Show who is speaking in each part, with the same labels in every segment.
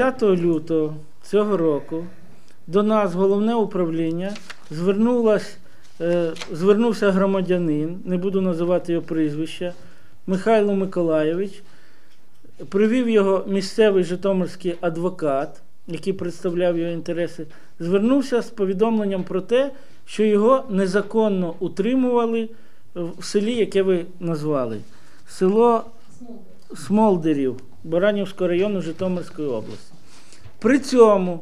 Speaker 1: 10 лютого цього року до нас головне управління звернулась, е, звернувся громадянин, не буду називати його прізвище, Михайло Миколайович. Привів його місцевий житомирський адвокат, який представляв його інтереси, звернувся з повідомленням про те, що його незаконно утримували в селі, яке ви назвали. Село Смолдерів Баранівського району Житомирської області. При цьому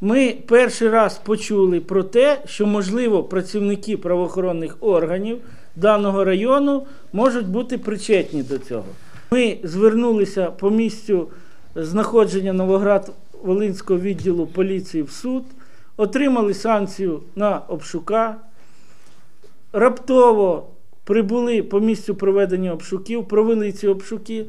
Speaker 1: ми перший раз почули про те, що, можливо, працівники правоохоронних органів даного району можуть бути причетні до цього. Ми звернулися по місцю знаходження Новоград Волинського відділу поліції в суд, отримали санкцію на обшука, раптово прибули по місцю проведення обшуків, провели ці обшуки.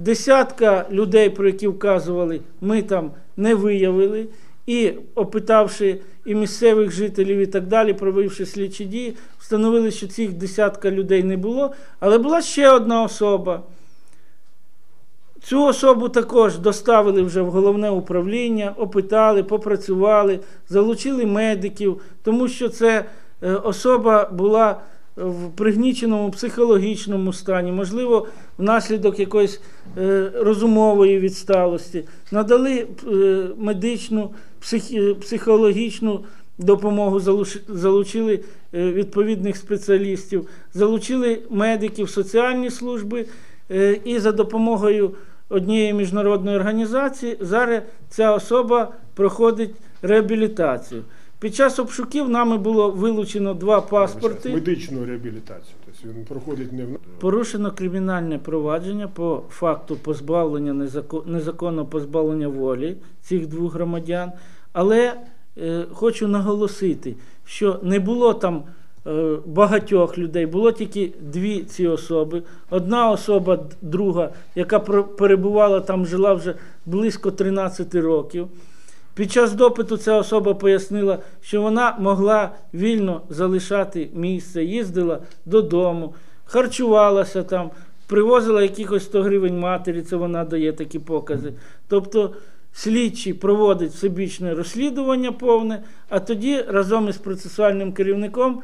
Speaker 1: Десятка людей, про які вказували, ми там не виявили. І опитавши і місцевих жителів, і так далі, провівши слідчі дії, встановили, що цих десятка людей не було. Але була ще одна особа. Цю особу також доставили вже в головне управління, опитали, попрацювали, залучили медиків, тому що це е, особа була в пригніченому психологічному стані, можливо, внаслідок якоїсь е, розумової відсталості. Надали е, медичну, психі- психологічну допомогу, залучили е, відповідних спеціалістів, залучили медиків, соціальні служби. Е, І за допомогою однієї міжнародної організації зараз ця особа проходить реабілітацію. Під час обшуків нами було вилучено два паспорти.
Speaker 2: Медичну реабілітацію. Тобто він проходить не в
Speaker 1: Порушено кримінальне провадження по факту позбавлення незако- незаконного позбавлення волі цих двох громадян. Але е, хочу наголосити, що не було там е, багатьох людей, було тільки дві ці особи. Одна особа, друга, яка перебувала там, жила вже близько 13 років. Під час допиту ця особа пояснила, що вона могла вільно залишати місце, їздила додому, харчувалася там, привозила якихось 100 гривень матері, це вона дає такі покази. Тобто слідчий проводить всебічне розслідування повне, а тоді разом із процесуальним керівником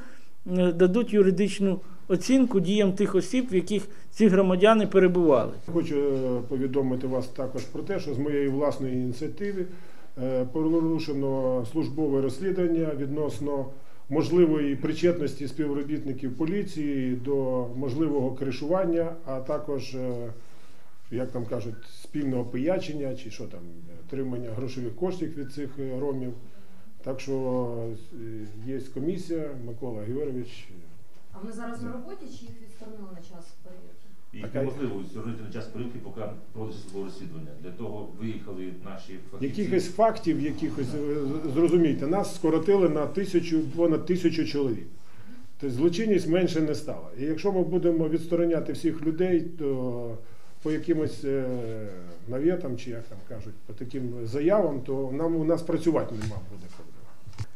Speaker 1: е, дадуть юридичну оцінку діям тих осіб, в яких ці громадяни перебували.
Speaker 2: Хочу е, повідомити вас також про те, що з моєї власної ініціативи порушено службове розслідування відносно можливої причетності співробітників поліції до можливого кришування, а також, е, як там кажуть, спільного пиячення чи що там, отримання грошових коштів від цих е, ромів. Так що е, є комісія, Микола Георгійович.
Speaker 3: А вони зараз на роботі чи їх відсторонили на час?
Speaker 4: І
Speaker 2: Така-
Speaker 4: неможливо звернути на час перевірки, поки проводиться судове розслідування. Для того виїхали наші фахівці.
Speaker 2: Якихось фактів, якихось е, зрозумійте, нас скоротили на тисячу понад тисячу чоловік. Тобто злочинність менше не стала. І якщо ми будемо відстороняти всіх людей, то по якимось е, навітам, чи як там кажуть, по таким заявам, то нам у нас працювати нема.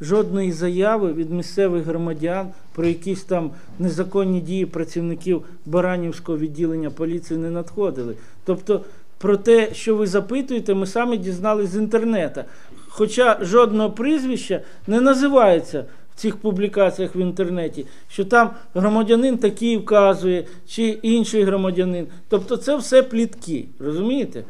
Speaker 1: Жодної заяви від місцевих громадян про якісь там незаконні дії працівників Баранівського відділення поліції не надходили. Тобто про те, що ви запитуєте, ми самі дізналися з інтернету. Хоча жодного прізвища не називається в цих публікаціях в інтернеті, що там громадянин такий вказує, чи інший громадянин. Тобто це все плітки, розумієте?